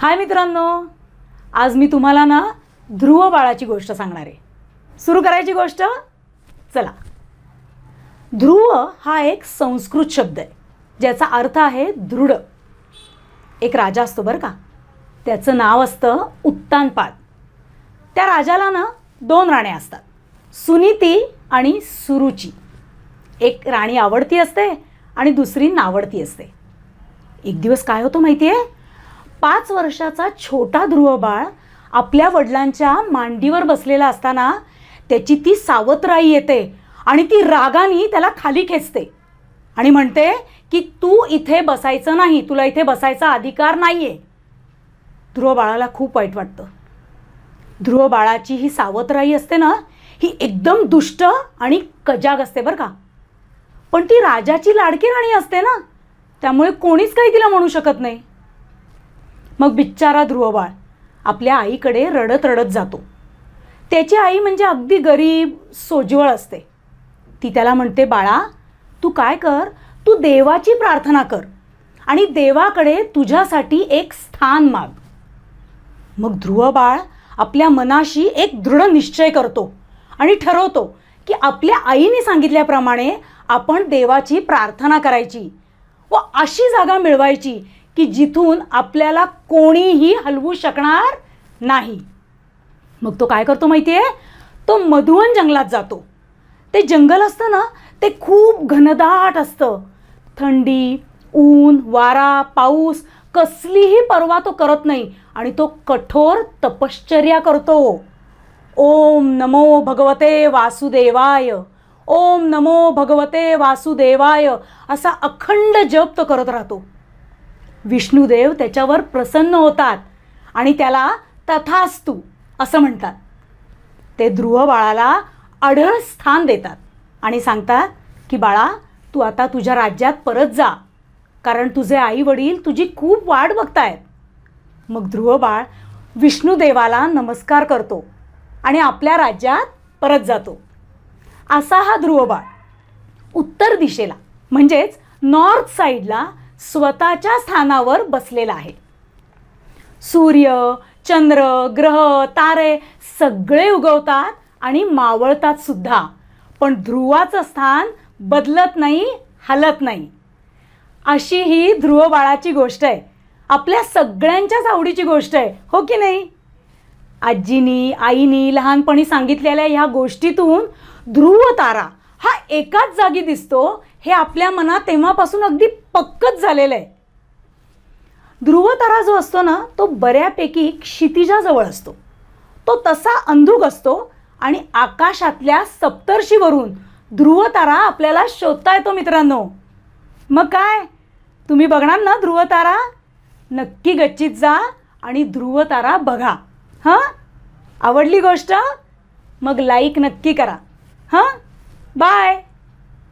हाय मित्रांनो. आज मी तुम्हाला ना ध्रुव बाळाची गोष्ट सांगणार आहे. सुरू करायची गोष्ट? चला. ध्रुव हा एक संस्कृत शब्द आहे ज्याचा अर्थ आहे दृढ. एक राजा असतो बरं का. त्याचं नाव असतं उत्तानपाद. त्या राजाला ना दोन राण्या असतात सुनीती आणि सुरुची. एक राणी आवडती असते आणि दुसरी नावडती असते. एक दिवस काय होतं माहिती आहे पाच वर्षाचा छोटा ध्रुव बाळ आपल्या वडिलांच्या मांडीवर बसलेला असताना त्याची ती सावत्राई येते आणि ती रागाने त्याला खाली खेचते. आणि म्हणते की तू इथे बसायचं नाही तुला इथे बसायचा अधिकार नाही आहे ध्रुव बाळाला खूप वाईट वाटतं. ध्रुव बाळाची ही सावत्राई असते ना ही एकदम दुष्ट आणि कजाग असते बरं का. पण ती राजाची लाडकी राणी असते ना त्यामुळे कोणीच काही तिला म्हणू शकत नाही. मग बिच्चारा ध्रुवबाळ आपल्या आईकडे रडत रडत जातो. त्याची आई म्हणजे अगदी गरीब सोज्वळ असते. ती त्याला म्हणते बाळा तू काय कर? तू देवाची प्रार्थना कर आणि देवाकडे तुझ्यासाठी एक स्थान माग. मग ध्रुव बाळ आपल्या मनाशी एक दृढ निश्चय करतो आणि ठरवतो की आपल्या आईने सांगितल्याप्रमाणे आपण देवाची प्रार्थना करायची व अशी जागा मिळवायची की जिथून आपल्याला कोणीही हलवू शकणार नाही. मग तो काय करतो माहिती आहे तो मधुवन जंगलात जातो. ते जंगल असतं ना ते खूप घनदाट असतं. थंडी ऊन वारा पाऊस कसलीही पर्वा तो करत नाही आणि तो कठोर तपश्चर्या करतो. ओम नमो भगवते वासुदेवाय. ओम नमो भगवते वासुदेवाय असा अखंड जप तो करत राहतो. विष्णुदेव त्याच्यावर प्रसन्न होतात आणि त्याला तथास्तू असं म्हणतात. ते ध्रुव बाळाला अढळ स्थान देतात आणि सांगतात की बाळा तू आता तुझ्या राज्यात परत जा कारण तुझे आई वडील तुझी खूप वाट बघतायत. मग ध्रुव बाळ विष्णुदेवाला नमस्कार करतो आणि आपल्या राज्यात परत जातो. असा हा ध्रुव बाळ उत्तर दिशेला म्हणजेच नॉर्थ साईडला स्वतःच्या स्थानावर बसलेला आहे. सूर्य चंद्र ग्रह तारे सगळे उगवतात आणि मावळतात सुद्धा. पण ध्रुवाचं स्थान बदलत नाही हलत नाही. अशी ही ध्रुव बाळाची गोष्ट आहे. आपल्या सगळ्यांच्याच आवडीची गोष्ट आहे हो की नाही? आजीनी आईनी लहानपणी सांगितलेल्या ह्या गोष्टीतून ध्रुव तारा हा एकाच जागी दिसतो हे आपल्या मनात तेव्हापासून अगदी पक्कच झालेलं आहे. ध्रुवतारा जो असतो ना तो बऱ्यापैकी क्षितिजाजवळ असतो. तो तसा अंधुक असतो आणि आकाशातल्या सप्तर्षीवरून ध्रुवतारा आपल्याला शोधता येतो मित्रांनो. मग काय? तुम्ही बघणार ना ध्रुवतारा? नक्की गच्चीत जा आणि ध्रुवतारा बघा. हां? आवडली गोष्ट? मग लाईक नक्की करा. हां? Bye.